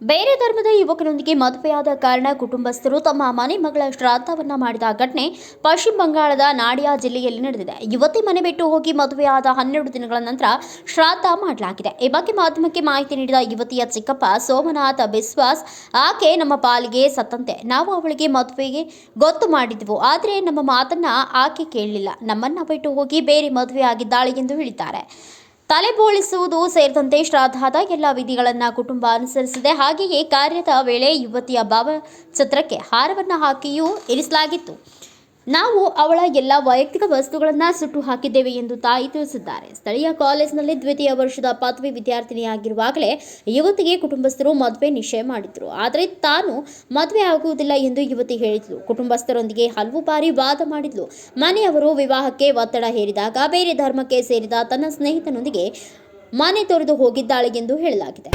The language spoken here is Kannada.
ಬೇರೆ ಧರ್ಮದ ಯುವಕನೊಂದಿಗೆ ಮದುವೆಯಾದ ಕಾರಣ ಕುಟುಂಬಸ್ಥರು ತಮ್ಮ ಮನೆ ಮಗಳ ಶ್ರಾದ್ದವನ್ನ ಮಾಡಿದ ಘಟನೆ ಪಶ್ಚಿಮ ಬಂಗಾಳದ ನಾಡಿಯಾ ಜಿಲ್ಲೆಯಲ್ಲಿ ನಡೆದಿದೆ. ಯುವತಿ ಮನೆ ಬಿಟ್ಟು ಹೋಗಿ ಮದುವೆಯಾದ ಹನ್ನೆರಡು ದಿನಗಳ ನಂತರ ಶ್ರಾದ್ದ ಮಾಡಲಾಗಿದೆ. ಈ ಬಗ್ಗೆ ಮಾಧ್ಯಮಕ್ಕೆ ಮಾಹಿತಿ ನೀಡಿದ ಯುವತಿಯ ಚಿಕ್ಕಪ್ಪ ಸೋಮನಾಥ ಬಿಸ್ವಾಸ್, ಆಕೆ ನಮ್ಮ ಪಾಲಿಗೆ ಸತ್ತಂತೆ. ನಾವು ಅವಳಿಗೆ ಮದುವೆಗೆ ಗೊತ್ತು ಮಾಡಿದ್ವು. ಆದರೆ ನಮ್ಮ ಮಾತನ್ನ ಆಕೆ ಕೇಳಲಿಲ್ಲ. ನಮ್ಮನ್ನ ಬಿಟ್ಟು ಹೋಗಿ ಬೇರೆ ಮದುವೆ ಆಗಿದ್ದಾಳೆ ಎಂದು ಹೇಳಿದ್ದಾರೆ. ತಲೆ ಬೋಳಿಸುವುದು ಸೇರಿದಂತೆ ಶ್ರಾದ್ದದ ಎಲ್ಲ ವಿಧಿಗಳನ್ನು ಕುಟುಂಬ ಅನುಸರಿಸಿದೆ. ಹಾಗೆಯೇ ಕಾರ್ಯದ ವೇಳೆ ಯುವತಿಯ ಭಾವಚಿತ್ರಕ್ಕೆ ಹಾರವನ್ನು ಹಾಕಿಯೂ ಇರಿಸಲಾಗಿತ್ತು. ನಾವು ಅವಳ ಎಲ್ಲ ವೈಯಕ್ತಿಕ ವಸ್ತುಗಳನ್ನು ಸುಟ್ಟು ಹಾಕಿದ್ದೇವೆ ಎಂದು ತಾಯಿ ತಿಳಿಸಿದ್ದಾರೆ. ಸ್ಥಳೀಯ ಕಾಲೇಜಿನಲ್ಲಿ ದ್ವಿತೀಯ ವರ್ಷದ ಪದವಿ ವಿದ್ಯಾರ್ಥಿನಿಯಾಗಿರುವಾಗಲೇ ಯುವತಿಗೆ ಕುಟುಂಬಸ್ಥರು ಮದುವೆ ನಿಶ್ಚಯ ಮಾಡಿದ್ರು. ಆದರೆ ತಾನು ಮದುವೆ ಆಗುವುದಿಲ್ಲ ಎಂದು ಯುವತಿ ಹೇಳಿದ್ಲು. ಕುಟುಂಬಸ್ಥರೊಂದಿಗೆ ಹಲವು ಬಾರಿ ವಾದ ಮಾಡಿದ್ಲು. ಮನೆಯವರು ವಿವಾಹಕ್ಕೆ ಒತ್ತಡ ಹೇರಿದಾಗ ಬೇರೆ ಧರ್ಮಕ್ಕೆ ಸೇರಿದ ತನ್ನ ಸ್ನೇಹಿತನೊಂದಿಗೆ ಮನೆ ತೊರೆದು ಹೋಗಿದ್ದಾಳೆ ಎಂದು ಹೇಳಲಾಗಿದೆ.